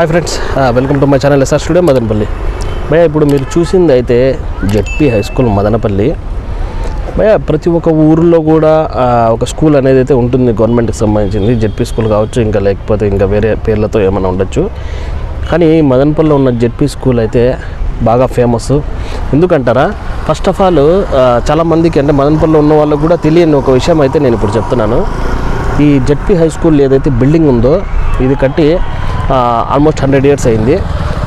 Hi friends welcome to my channel SR studio Madanapalle భయ ఇప్పుడు మీరు చూసింది అయితే జెడ్పీ హై స్కూల్ మదనపల్లి భయ ప్రతి ఒక్క ఊరిలో కూడా ఒక స్కూల్ అనేది అయితే ఉంటుంది గవర్నమెంట్కి సంబంధించింది. జెడ్పీ స్కూల్ కావచ్చు ఇంకా లేకపోతే ఇంకా వేరే పేర్లతో ఏమైనా ఉండొచ్చు. కానీ మదనపల్లిలో ఉన్న జెడ్పీ స్కూల్ అయితే బాగా ఫేమస్ ఎందుకంటారా? ఫస్ట్ ఆఫ్ ఆల్ చాలామందికి అంటే మదనపల్లిలో ఉన్న వాళ్ళకు కూడా తెలియని ఒక విషయం అయితే నేను ఇప్పుడు చెప్తున్నాను. ఈ జెడ్పీ హై స్కూల్ ఏదైతే బిల్డింగ్ ఉందో ఇది కట్టి ఆల్మోస్ట్ హండ్రెడ్ ఇయర్స్ అయింది.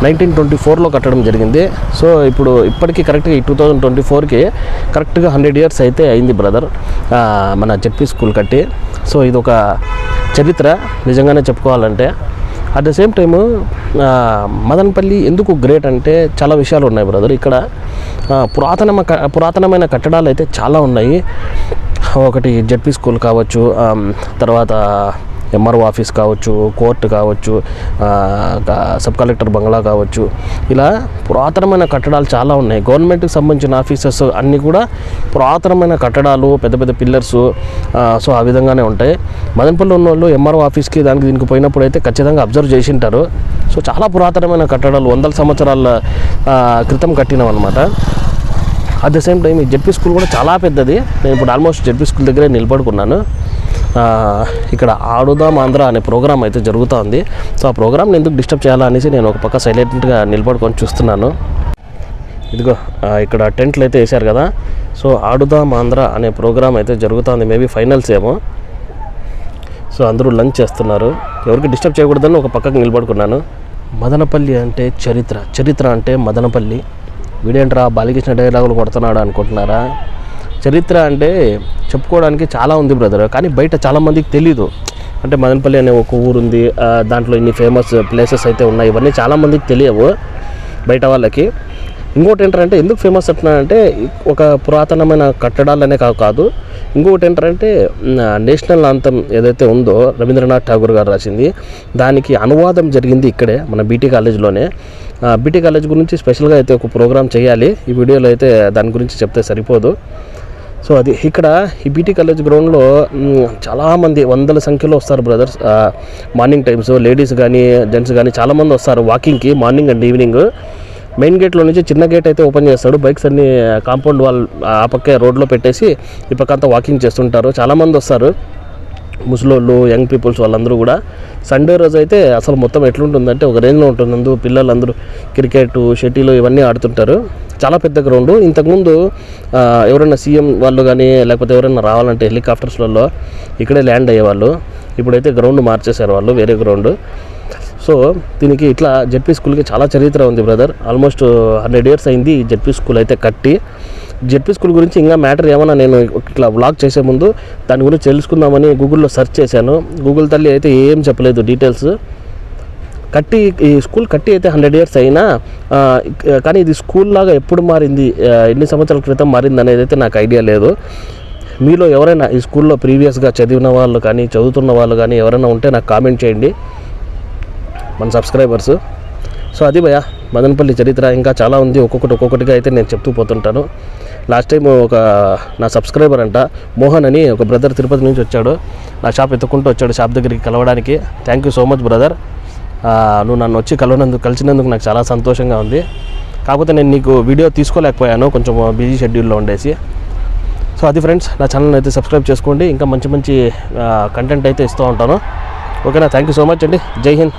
నైన్టీన్ ట్వంటీ ఫోర్లో కట్టడం జరిగింది. సో ఇప్పుడు ఇప్పటికీ కరెక్ట్గా ఈ టూ థౌజండ్ ట్వంటీ ఫోర్కి కరెక్ట్గా హండ్రెడ్ ఇయర్స్ అయితే అయింది బ్రదర్ మన జెడ్పీ స్కూల్ కట్టి. సో ఇది ఒక చరిత్ర నిజంగానే చెప్పుకోవాలంటే. At the same time Madanapalle ఎందుకు గ్రేట్ అంటే చాలా విషయాలు ఉన్నాయి బ్రదర్ ఇక్కడ పురాతనమ పురాతనమైన కట్టడాలు అయితే చాలా ఉన్నాయి. ఒకటి జెడ్పీ స్కూల్ కావచ్చు తర్వాత ఎంఆర్ఓ ఆఫీస్ కావచ్చు కోర్టు కావచ్చు సబ్ కలెక్టర్ బంగ్లా కావచ్చు. ఇలా పురాతనమైన కట్టడాలు చాలా ఉన్నాయి. గవర్నమెంట్కి సంబంధించిన ఆఫీసెస్ అన్నీ కూడా పురాతనమైన కట్టడాలు పెద్ద పెద్ద పిల్లర్స్ సో ఆ విధంగానే ఉంటాయి. మదనపల్లి ఉన్న వాళ్ళు ఎంఆర్ఓ ఆఫీస్కి దానికి దీనికి పోయినప్పుడు అయితే ఖచ్చితంగా అబ్జర్వ్ చేసి ఉంటారు సో చాలా పురాతనమైన కట్టడాలు వందల సంవత్సరాల క్రితం కట్టినాం అనమాట అట్ ద సేమ్ టైం ఈ జెడ్పీ స్కూల్ కూడా చాలా పెద్దది. నేను ఇప్పుడు ఆల్మోస్ట్ జెడ్పీ స్కూల్ దగ్గరే నిలబడుకున్నాను. ఇక్కడ ఆడుదాం ఆంధ్ర అనే ప్రోగ్రామ్ అయితే జరుగుతూ ఉంది సో ఆ ప్రోగ్రామ్ని ఎందుకు డిస్టర్బ్ చేయాలా అనేసి నేను ఒక పక్క సైలెంట్గా నిలబడుకొని చూస్తున్నాను. ఇదిగో ఇక్కడ టెంట్లు అయితే వేశారు కదా. సో ఆడుదాం ఆంధ్ర అనే ప్రోగ్రామ్ అయితే జరుగుతుంది. మేబీ ఫైనల్స్ ఏమో. సో అందరూ లంచ్ చేస్తున్నారు. ఎవరికి డిస్టర్బ్ చేయకూడదని ఒక పక్కకు నిలబడుకున్నాను. మదనపల్లి అంటే చరిత్ర. చరిత్ర అంటే మదనపల్లి. వీడేంట్రా బాలకృష్ణ డైలాగులు కొడుతున్నాడు అనుకుంటున్నారా? చరిత్ర అంటే చెప్పుకోవడానికి చాలా ఉంది బ్రదర్ కానీ బయట చాలామందికి తెలీదు. అంటే మదనపల్లి అనే ఒక ఊరు ఉంది దాంట్లో ఇన్ని ఫేమస్ ప్లేసెస్ అయితే ఉన్నాయి. ఇవన్నీ చాలామందికి తెలియవు బయట వాళ్ళకి. ఇంకోటి ఏంటంటే ఎందుకు ఫేమస్ అంటే ఒక పురాతనమైన కట్టడాలనే కా కాదు. ఇంకొకటి ఏంటంటే నేషనల్ అంతం ఏదైతే ఉందో రవీంద్రనాథ్ ఠాగూర్ గారు రాసింది దానికి అనువాదం జరిగింది ఇక్కడే మన బీటీ కాలేజ్లోనే బీటీ కాలేజ్ గురించి స్పెషల్గా అయితే ఒక ప్రోగ్రామ్ చేయాలి. ఈ వీడియోలో అయితే దాని గురించి చెప్తే సరిపోదు. సో అది ఇక్కడ ఈ బీటీ కాలేజ్ గ్రౌండ్లో చాలామంది వందల సంఖ్యలో వస్తారు బ్రదర్స్ మార్నింగ్ టైమ్స్ లేడీస్ కానీ జెంట్స్ కానీ చాలామంది వస్తారు వాకింగ్కి మార్నింగ్ అండ్ ఈవినింగ్ మెయిన్ గేట్లో నుంచి చిన్న గేట్ అయితే ఓపెన్ చేస్తాడు. బైక్స్ అన్ని కాంపౌండ్ వాల్ ఆ పక్కే రోడ్లో పెట్టేసి ఈ పక్క అంతా వాకింగ్ చేస్తుంటారు. చాలామంది వస్తారు. ముసలోళ్ళు యంగ్ పీపుల్స్ వాళ్ళందరూ కూడా సండే రోజు అయితే అసలు మొత్తం ఎట్లుంటుందంటే ఒక రేంజ్లో ఉంటుంది అందు పిల్లలందరూ క్రికెట్ షటిల్ ఇవన్నీ ఆడుతుంటారు. చాలా పెద్ద గ్రౌండ్. ఇంతకుముందు ఎవరైనా సీఎం వాళ్ళు కానీ లేకపోతే ఎవరైనా రావాలంటే హెలికాప్టర్స్లలో ఇక్కడే ల్యాండ్ అయ్యేవాళ్ళు. ఇప్పుడైతే గ్రౌండ్ మార్చేశారు వాళ్ళు వేరే గ్రౌండ్. సో దీనికి ఇట్లా జెడ్పీ స్కూల్కి చాలా చరిత్ర ఉంది బ్రదర్. ఆల్మోస్ట్ హండ్రెడ్ ఇయర్స్ అయింది ఈ జెడ్పీ స్కూల్ అయితే కట్టి. జెడ్పీ స్కూల్ గురించి ఇంకా మ్యాటర్ ఏమన్నా నేను ఇట్లా వ్లాగ్ చేసే ముందు దాని గురించి తెలుసుకుందామని గూగుల్లో సెర్చ్ చేశాను. గూగుల్ తల్లి అయితే ఏం చెప్పలేదు డీటెయిల్స్. కట్టి ఈ స్కూల్ కట్టి అయితే హండ్రెడ్ ఇయర్స్ అయినా కానీ ఇది స్కూల్ లాగా ఎప్పుడు మారింది ఎన్ని సంవత్సరాల క్రితం మారింది అనేది అయితే నాకు ఐడియా లేదు. మీలో ఎవరైనా ఈ స్కూల్లో ప్రీవియస్గా చదివిన వాళ్ళు కానీ చదువుతున్న వాళ్ళు కానీ ఎవరైనా ఉంటే నాకు కామెంట్ చేయండి. మన సబ్స్క్రైబర్స్. సో అది భయ మదనపల్లి చరిత్ర ఇంకా చాలా ఉంది. ఒక్కొక్కటి ఒక్కొక్కటిగా అయితే నేను చెప్తూ పోతుంటాను. లాస్ట్ టైం ఒక నా సబ్స్క్రైబర్ అంట మోహన్ అని ఒక బ్రదర్ తిరుపతి నుంచి వచ్చాడు. నా షాప్ ఎత్తుకుంటూ వచ్చాడు షాప్ దగ్గరికి కలవడానికి. Thank you so much brother నువ్వు నన్ను వచ్చి కలవనందుకు కలిసినందుకు నాకు చాలా సంతోషంగా ఉంది. కాకపోతే నేను నీకు వీడియో తీసుకోలేకపోయాను కొంచెం బిజీ షెడ్యూల్లో ఉండేసి. సో అది ఫ్రెండ్స్ నా ఛానల్ అయితే సబ్స్క్రైబ్ చేసుకోండి. ఇంకా మంచి మంచి కంటెంట్ అయితే ఇస్తూ ఉంటాను. ఓకేనా? థ్యాంక్ యూ సో మచ్ అండి. జై హింద్.